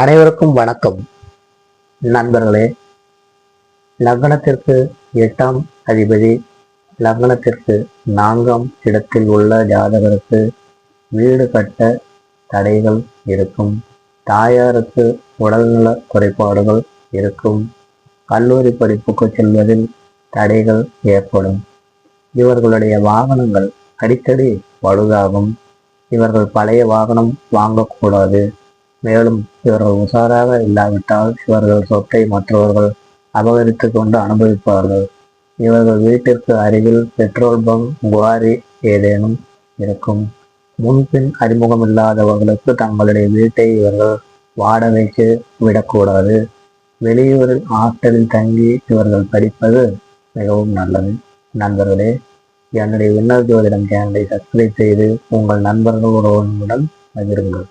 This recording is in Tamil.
அனைவருக்கும் வணக்கம். நண்பர்களே லக்னத்திற்கு எட்டாம் அதிபதி லக்னத்திற்கு நான்காம் இடத்தில் உள்ள ஜாதகருக்கு வீடு கட்ட தடைகள் இருக்கும். தாயாருக்கு உடல்நல குறைபாடுகள் இருக்கும். கல்லூரி படிப்புக்கு செல்வதில் தடைகள் ஏற்படும். இவர்களுடைய வாகனங்கள் அடிக்கடி பழுதாகும் இவர்கள் பழைய வாகனம் வாங்கக்கூடாது. மேலும் இவர்கள் உஷாராக இல்லாவிட்டால் இவர்கள் சொத்தை மற்றவர்கள் அபகரித்து கொண்டு அனுபவிப்பார்கள். இவர்கள் வீட்டிற்கு அருகில் பெட்ரோல் பங்க் குவாரி ஏதேனும் இருக்கும். முன்பின் அறிமுகமில்லாதவர்களுக்கு தங்களுடைய வீட்டை இவர்கள் வாடகைக்கு விடக்கூடாது. வெளியூரில் ஹாஸ்டலில் தங்கி இவர்கள் படிப்பது மிகவும் நல்லது. நண்பர்களே என்னுடைய விண்ணர் ஜோதிடம் சேனலை சப்ஸ்கிரைப் செய்து உங்கள் நண்பர்களுடன் பகிருங்கள்.